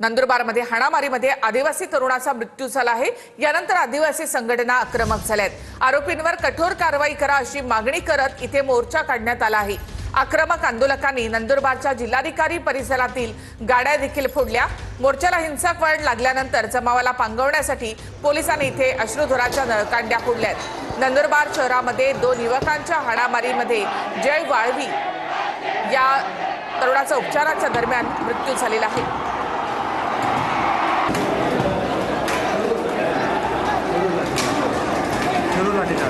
नंदुरबारमध्ये हाणामारीमध्ये आदिवासी तरुणाचा मृत्यू झाला आहे. यानंतर आदिवासी संघटना आक्रमक झाल्यात. आरोपींवर कठोर कारवाई करा अशी मागणी करत इथे मोर्चा काढण्यात आला आहे. आक्रमक आंदोलकांनी नंदुरबारच्या जिल्हाधिकारी परिसरातील गाड्या देखील फोडल्या. मोर्चाला हिंसक वळण लागल्यानंतर जमावाला पांगवण्यासाठी पोलिसांनी इथे अश्रुधुराच्या नळकांड्या फोडल्यात. नंदुरबार शहरामध्ये दोन युवकांच्या हाणामारीमध्ये जय वाळवी या तरुणाचा उपचाराच्या दरम्यान मृत्यू झालेला आहे. सुरू झाली का?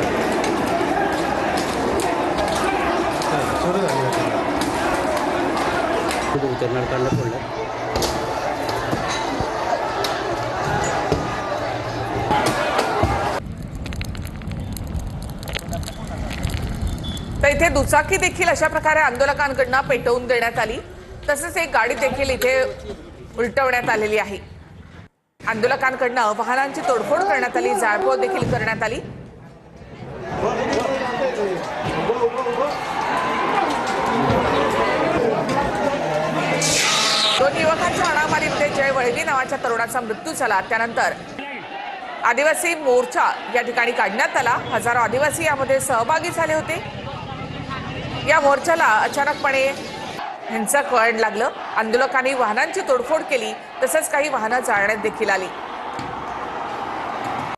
सुरू झाली का? कुठे उतरणार काढलं पडलं तर इथे दुचाकी देखील अशा प्रकारे आंदोलकांकडनं पेटवून देण्यात आली. तसेच एक गाडी देखील इथे उलटवण्यात आलेली आहे. आंदोलकांकडनं वाहनांची तोडफोड करण्यात आली जाळपोळ देखील करण्यात आली. दोन युवकांच्या हाणामारीमध्ये जय वळवी नावाच्या तरुणाचा मृत्यू झाला. त्यानंतर आदिवासी मोर्चा या ठिकाणी काढण्यात आला. हजारो आदिवासी यामध्ये सहभागी झाले होते. या मोर्चाला अचानकपणे हिंसक वळण लागलं. आंदोलकांनी वाहनांची तोडफोड केली. तसंच काही वाहनं जाळण्यात देखील आली.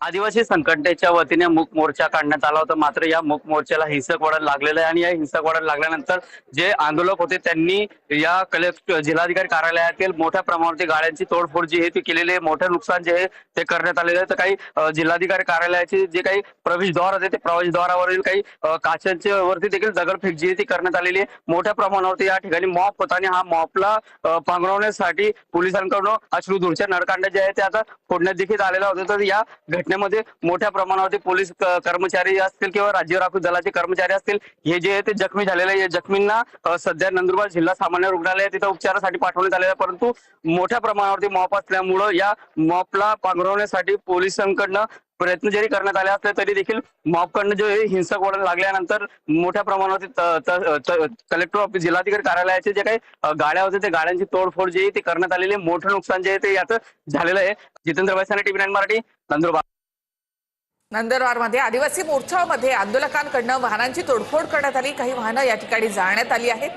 आदिवासी संघटनेच्या वतीने मूक मोर्चा काढण्यात आला होता. मात्र या मूक मोर्चाला हिंसक वळण लागलेलं आहे आणि या हिंसक वळण लागल्यानंतर जे आंदोलक होते त्यांनी या कलेक्टर जिल्हाधिकारी कार्यालयातील मोठ्या प्रमाणावरती गाड्यांची तोडफोड जी आहे ती केलेली आहे. मोठं नुकसान जे आहे ते करण्यात आलेलं आहे. तर काही जिल्हाधिकारी कार्यालयाचे जे काही प्रवेशद्वार होते ते प्रवेशद्वारावरील काही अ, काचांच्या वरती देखील दगडफेक जी आहे ती करण्यात आलेली आहे. मोठ्या प्रमाणावरती या ठिकाणी मॉप होता आणि हा मॉपला अ, पांघरवण्यासाठी पोलिसांकडून अश्रुधूरच्या नळकांड्या जे आहे ते आता फोडण्यात देखील आलेला होता तर या घटने घटनेमध्ये मोठ्या प्रमाणावरती पोलीस कर्मचारी असतील किंवा राज्य राखीव दलाचे कर्मचारी असतील हे जे आहे ते जखमी झालेले आहे. जखमींना सध्या नंदुरबार जिल्हा सामान्य रुग्णालय तिथं उपचारासाठी पाठवण्यात आलेलं आहे. परंतु मोठ्या प्रमाणावरती मॉप असल्यामुळं या मॉपला पांघरवण्यासाठी पोलिसांकडनं प्रयत्न जरी करण्यात आले असले तरी देखील मॉपकडनं जे हिंसक वळण लागल्यानंतर मोठ्या प्रमाणावरती कलेक्टर ऑफिस जिल्हाधिकारी कार्यालयाचे जे काही गाड्या होते ते गाड्यांची तोडफोड जी आहे करण्यात आलेली आहे. मोठं नुकसान जे आहे ते याचं झालेलं आहे. Jitendra Vaisane TV nine Marathi Nandurbar. नंदुरबारमध्ये आदिवासी मोर्चामध्ये आंदोलकांकडनं वाहनांची तोडफोड करण्यात आली. काही वाहनं या ठिकाणी जाळण्यात आली आहेत.